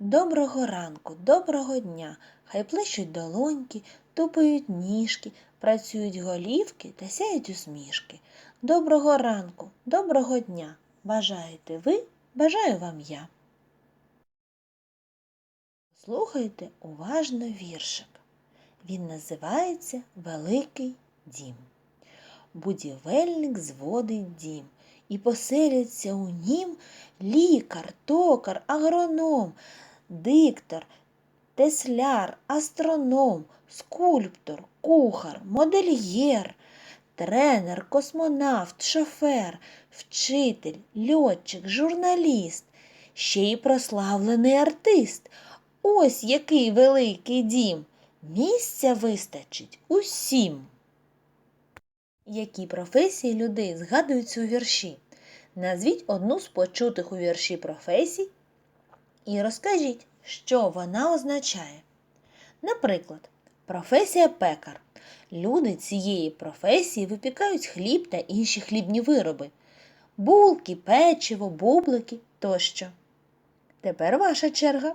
Доброго ранку, доброго дня, хай плещуть долоньки, тупають ніжки, працюють голівки та сяють усмішки. Доброго ранку, доброго дня. Бажаєте ви, бажаю вам я. Слухайте уважно віршик. Він називається Великий дім. Будівельник зводить дім, і поселяться у нім лікар, токар, агроном, диктор, тесляр, астроном, скульптор, кухар, модельєр, тренер, космонавт, шофер, вчитель, льотчик, журналіст, ще й прославлений артист. Ось який великий дім. Місця вистачить усім. Які професії людей згадуються у вірші? Назвіть одну з почутих у вірші професій і розкажіть, що вона означає. Наприклад, професія пекар. Люди цієї професії випікають хліб та інші хлібні вироби, булки, печиво, бублики тощо. Тепер ваша черга.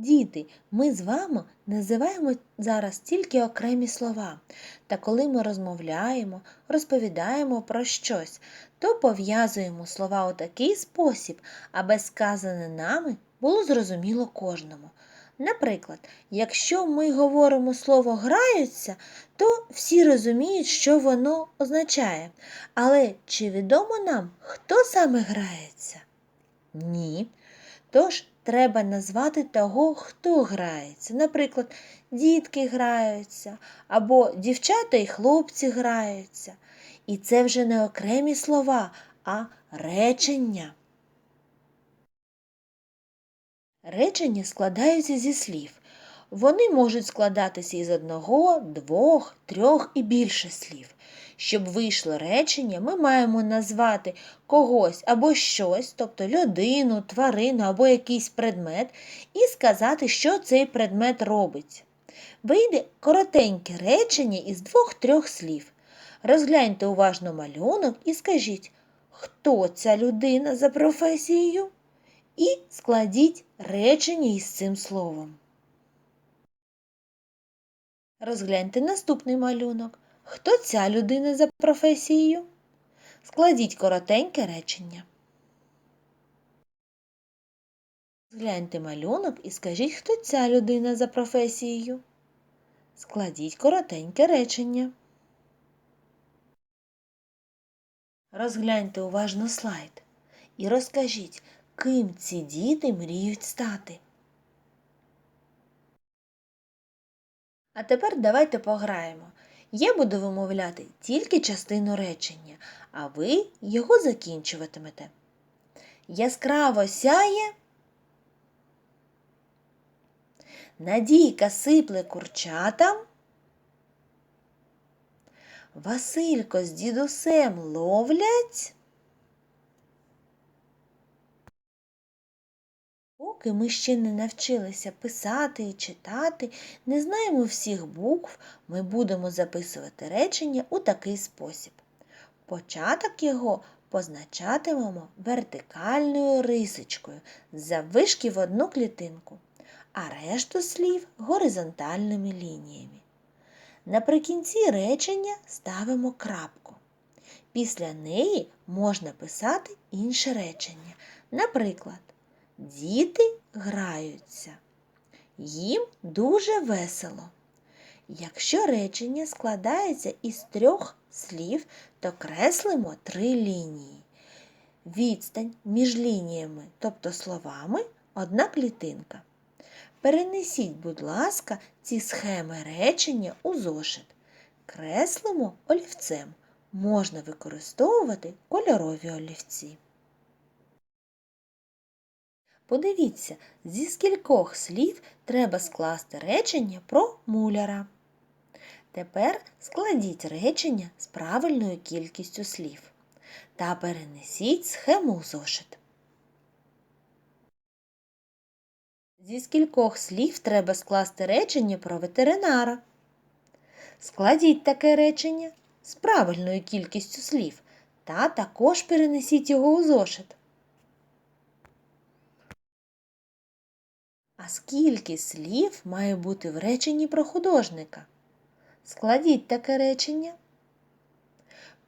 Діти, ми з вами називаємо зараз тільки окремі слова. Та коли ми розмовляємо, розповідаємо про щось, то пов'язуємо слова у такий спосіб, аби сказане нами було зрозуміло кожному. Наприклад, якщо ми говоримо слово граються, то всі розуміють, що воно означає. Але чи відомо нам, хто саме грається? Ні. Тож треба назвати того, хто грається. Наприклад, дітки граються, або дівчата і хлопці граються. І це вже не окремі слова, а речення. Речення складаються зі слів. Вони можуть складатися із одного, двох, трьох і більше слів. Щоб вийшло речення, ми маємо назвати когось або щось, тобто людину, тварину або якийсь предмет, і сказати, що цей предмет робить. Вийде коротеньке речення із двох-трьох слів. Розгляньте уважно малюнок і скажіть, хто ця людина за професією? І складіть речення із цим словом. Розгляньте наступний малюнок. Хто ця людина за професією? Складіть коротеньке речення. Згляньте малюнок і скажіть, хто ця людина за професією. Складіть коротеньке речення. Розгляньте уважно слайд і розкажіть, ким ці діти мріють стати. А тепер давайте пограємо. Я буду вимовляти тільки частину речення, а ви його закінчуватимете. Яскраво сяє. Надійка сипле курчатам. Василько з дідусем ловлять. Поки ми ще не навчилися писати і читати, не знаємо всіх букв, ми будемо записувати речення у такий спосіб. Початок його позначатимемо вертикальною рисочкою заввишки в одну клітинку, а решту слів горизонтальними лініями. Наприкінці речення ставимо крапку. Після неї можна писати інше речення. Наприклад, Діти граються. Їм дуже весело. Якщо речення складається із трьох слів, то креслимо три лінії. Відстань між лініями, тобто словами, одна клітинка. Перенесіть, будь ласка, ці схеми речення у зошит. Креслимо олівцем. Можна використовувати кольорові олівці. Подивіться, зі скількох слів треба скласти речення про муляра. Тепер складіть речення з правильною кількістю слів та перенесіть схему у зошит. Зі скількох слів треба скласти речення про ветеринара. Складіть таке речення з правильною кількістю слів та також перенесіть його у зошит. А скільки слів має бути в реченні про художника? Складіть таке речення.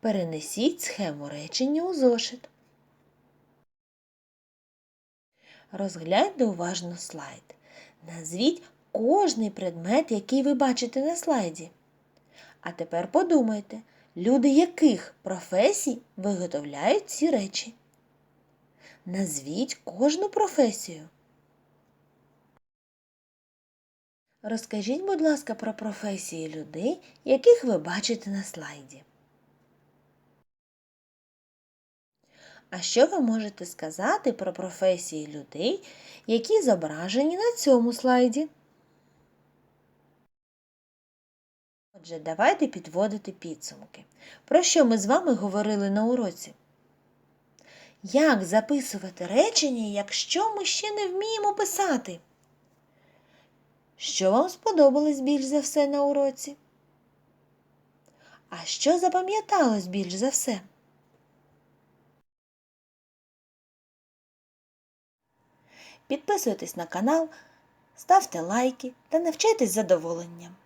Перенесіть схему речення у зошит. Розгляньте уважно слайд. Назвіть кожний предмет, який ви бачите на слайді. А тепер подумайте, люди яких професій виготовляють ці речі. Назвіть кожну професію. Розкажіть, будь ласка, про професії людей, яких ви бачите на слайді. А що ви можете сказати про професії людей, які зображені на цьому слайді? Отже, давайте підводити підсумки. Про що ми з вами говорили на уроці? Як записувати речення, якщо ми ще не вміємо писати? Що вам сподобалось більш за все на уроці? А що запам'яталось більш за все? Підписуйтесь на канал, ставте лайки та навчайтесь задоволенням.